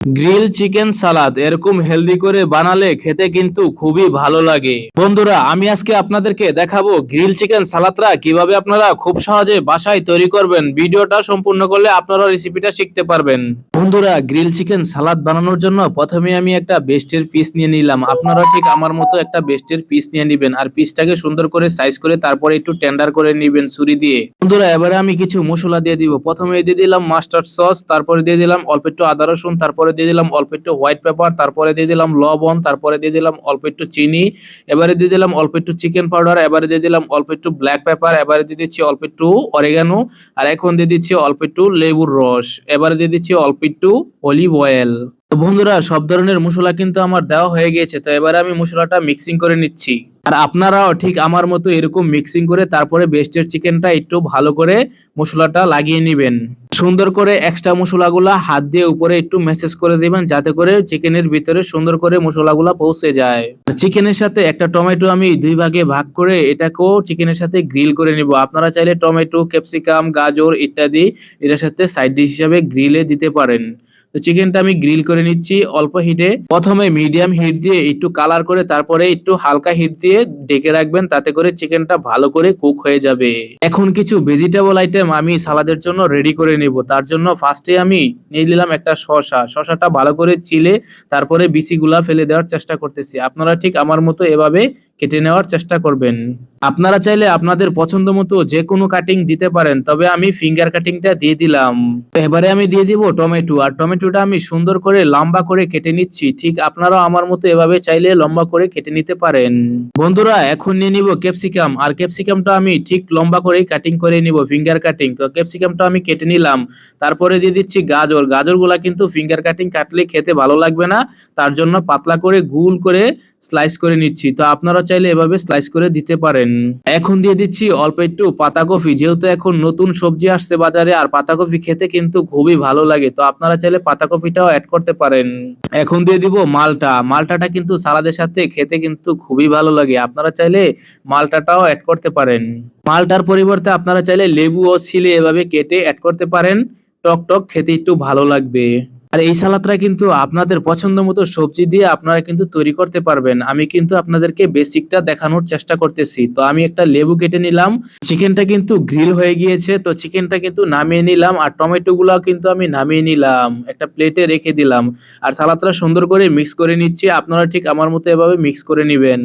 Grill chicken সালাদ এরকম healthy করে বানালে খেতে কিন্তু খুবই ভালো লাগে। বন্ধুরা, আমি আজকে আপনাদেরকে দেখাবো গ্রিল চিকেন সালাদটা কীভাবে আপনারা খুব সহজে বাসায় তৈরি করবেন। ভিডিওটা সম্পূর্ণ করলে আপনারা রেসিপিটা শিখতে পারবেন। বন্ধুরা, গ্রিল চিকেন সালাদ বানানোর জন্য প্রথমে আমি একটা বেস্টের পিস নিয়ে নিলাম। আপনারা ঠিক আমার মতো একটা বেস্টের পিস নিয়ে নেবেন আর পিসটাকে সুন্দর করে সাইজ করে তারপরে একটু টেন্ডার করে নেবেন ছুরি দিয়ে। বন্ধুরা, এবারে আমি কিছু মশলা দিয়ে দিব। প্রথমে দিয়ে দিলাম মাস্টার্ড সস তারপরে দিয়ে দিলাম অল্প একটু আদা রসুন, তারপরে দিয়ে দিলাম অল্প একটু হোয়াইট পেপার তারপরে দিয়ে দিলাম লবণ, তারপরে দিয়ে দিলাম অল্প একটু চিনি, এবারে দিয়ে দিলাম অল্প একটু চিকেন পাউডার এবারে দিয়ে দিলাম অল্প একটু ব্ল্যাক পেপার এবারে দিয়ে দিচ্ছি অল্প একটু অরেগানো আর এখন দিয়ে দিচ্ছি অল্প একটু লেবুর রস, এবারে দিয়ে দিচ্ছি অল্প একটু অলিভ অয়েল তো বন্ধুরা, সব ধরনের মশলা কিন্তু আমার দেওয়া হয়ে গিয়েছে, তো এবারে আমি মশলাটা মিক্সিং করে নিচ্ছি। আর আপনারাও ঠিক আমার মতো এরকম মিক্সিং করে তারপরে বেস্টের চিকেনটা একটু ভালো করে মশলাটা লাগিয়ে নেবেন। সুন্দর করে এক্সট্রা মশলাগুলা হাত দিয়ে উপরে একটু মেসেজ করে দিবেন যাতে করে চিকেনের ভিতরে সুন্দর করে মশলাগুলা পৌঁছে যায়। চিকেনের সাথে একটা টমেটো আমি দুই ভাগে ভাগ করে এটাকেও চিকেনের সাথে গ্রিল করে নিব। আপনারা চাইলে টমেটো ক্যাপসিকাম গাজর ইত্যাদি এটার সাথে সাইড ডিশ হিসাবে গ্রিলে দিতে পারেন। তো চিকেনটা আমি গ্রিল করে নিচ্ছি, অল্প হিটে প্রথমে মিডিয়াম হিট দিয়ে একটু কালার করে তারপরে একটু হালকা হিট দিয়ে ডেকে রাখবেন, তাতে করে চিকেনটা ভালো করে কুক হয়ে যাবে। এখন কিছু ভেজিটেবল আইটেম আমি সালাদের জন্য রেডি করে নিব। তার জন্য ফার্স্টে আমি নিয়ে নিলাম একটা শসা। শসাটা ভালো করে চিলে তারপরে বিচিগুলা ফেলে দেওয়ার চেষ্টা করতেছি। আপনারা ঠিক আমার মতো এভাবে কেটে নেওয়ার চেষ্টা করবেন। আপনারা চাইলে আপনাদের পছন্দ মতো যে কোনো কাটিং দিতে পারেন, তবে আমি ফিঙ্গার কাটিংটা দিয়ে দিলাম। এবারে আমি দিয়ে দিব টমেটো, আর টমেটোটা আমি সুন্দর করে লম্বা করে কেটে নিচ্ছি। ঠিক আপনারাও আমার মতো এভাবে চাইলে লম্বা করে কেটে নিতে পারেন। বন্ধুরা, এখন নিয়ে নিব ক্যাপসিকাম আর ক্যাপসিকামটা আমি ঠিক লম্বা করে কাটিং করে নিব ফিঙ্গার কাটিং ক্যাপসিকামটা আমি কেটে নিলাম। তারপরে দিয়ে দিচ্ছি গাজর। গাজরগুলা কিন্তু ফিঙ্গার কাটিং কাটলে খেতে ভালো লাগবে না, তার জন্য পাতলা করে গুল করে স্লাইস করে নিচ্ছি। তো আপনারা চাইলে এভাবে স্লাইস করে দিতে পারেন। এখন দিয়ে দিচ্ছি অল্প একটু পাতাকপি যেহেতু এখন নতুন সবজি আসছে বাজারে আর পাতাকপি খেতে কিন্তু খুবই ভালো লাগে, তো আপনারা চাইলে পাতাকপিটাও অ্যাড করতে পারেন। এখন দিয়ে দিব মালটা, মালটাটা কিন্তু সালাদের সাথে খেতে কিন্তু খুবই ভালো লাগে, আপনারা চাইলে মালটাটাও অ্যাড করতে পারেন। মালটার পরিবর্তে আপনারা চাইলে লেবু ও সিলে এভাবে কেটে অ্যাড করতে পারেন টক টক খেতে একটু ভালো লাগবে। আর এই সালাদটা কিন্তু আপনাদের পছন্দ মতো সবজি দিয়ে আপনারা কিন্তু তৈরি করতে পারবেন। আমি কিন্তু আপনাদেরকে বেসিকটা দেখানোর চেষ্টা করতেছি। তো আমি একটা লেবু কেটে নিলাম। চিকেনটা কিন্তু গ্রিল হয়ে গিয়েছে। তো চিকেনটা কিন্তু নামিয়ে নিলাম। আর টমেটো গুলাও কিন্তু আমি নামিয়ে নিলাম। একটা প্লেটে রেখে দিলাম। আর সালাদটা সুন্দর করে মিক্স করে নিচ্ছি। আপনারা ঠিক আমার মতো এভাবে মিক্স করে নেবেন।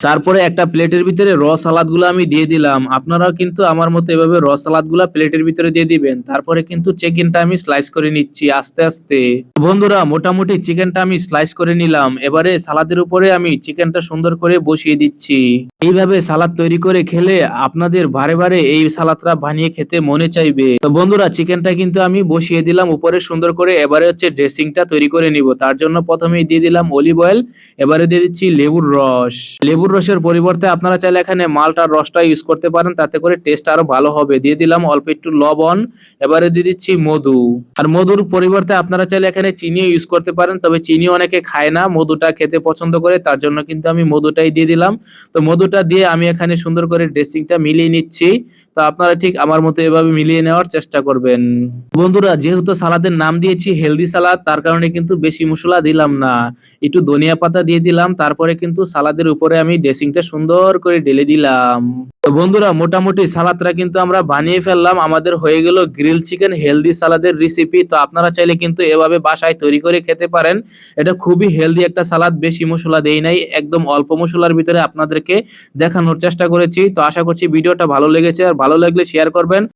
তারপরে একটা প্লেটের ভিতরে র সালাদগুলো আমি দিয়ে দিলাম। আপনারাও কিন্তু আমার মতো এভাবে র সালাদগুলো প্লেটের ভিতরে দিয়ে দিবেন। তারপরে কিন্তু চিকেনটা আমি স্লাইস করে নিচ্ছি আস্তে আস্তে। বন্ধুরা, মোটামুটি চিকেনটা আমি স্লাইস করে নিলাম। এবারে সালাদের উপরে আমি চিকেনটা সুন্দর করে বসিয়ে দিচ্ছি। এইভাবে সালাদ তৈরি করে খেলে আপনাদের বারে বারে এই সালাদটা বানিয়ে খেতে মনে চাইবে। তো বন্ধুরা চিকেনটা কিন্তু আমি বসিয়ে দিলাম উপরে সুন্দর করে। এবারে হচ্ছে ড্রেসিংটা তৈরি করে নিব। তার জন্য প্রথমেই দিয়ে দিলাম অলিভ অয়েল এবারে দিয়ে দিচ্ছি লেবুর রস। লেবুর রসের পরিবর্তে আপনারা চাইলে এখানে মালটার রসটা ইউজ করতে পারেন, তাতে করে টেস্ট আরও ভালো হবে। দিয়ে দিলাম অল্প একটু লবণ, এবারে দিয়ে দিচ্ছি মধু। আর মধুর পরিবর্তে আপনারা চাইলে এখানে চিনিও ইউজ করতে পারেন, তবে চিনি অনেকে খায় না, মধুটা খেতে পছন্দ করে, তার জন্য কিন্তু আমি মধুটাই দিয়ে দিলাম। তো মধুটা দিয়ে আমি এখানে সুন্দর করে ড্রেসিংটা মিলিয়ে নিচ্ছি। তো আপনারা ঠিক আমার মতো এভাবে মিলিয়ে নেওয়ার চেষ্টা করবেন। বন্ধুরা, যেহেতু সালাদের নাম দিয়েছি, হেলদি সালাদ, তার কারণে কিন্তু বেশি মশলা দিলাম না। একটু ধনিয়া পাতা দিয়ে দিলাম, তারপরে কিন্তু সালাদের উপরে আমি ড্রেসিংটা সুন্দর করে ঢেলে দিলাম। তো বন্ধুরা, মোটামুটি সালাদটা কিন্তু আমরা বানিয়ে ফেললাম। আমাদের হয়ে গেল গ্রিল চিকেন, হেলদি সালাদের রেসিপি তো আপনারা চাইলে কিন্তু এভাবে বাসায় তৈরি করে খেতে পারেন। এটা খুবই হেলদি একটা সালাদ, বেশি মশলা দেই নাই। একদম অল্প মশলার ভিতরে আপনাদেরকে দেখানোর চেষ্টা করেছি। তো আশা করছি ভিডিওটা ভালো লেগেছে। আর ভালো লাগলে শেয়ার করবেন।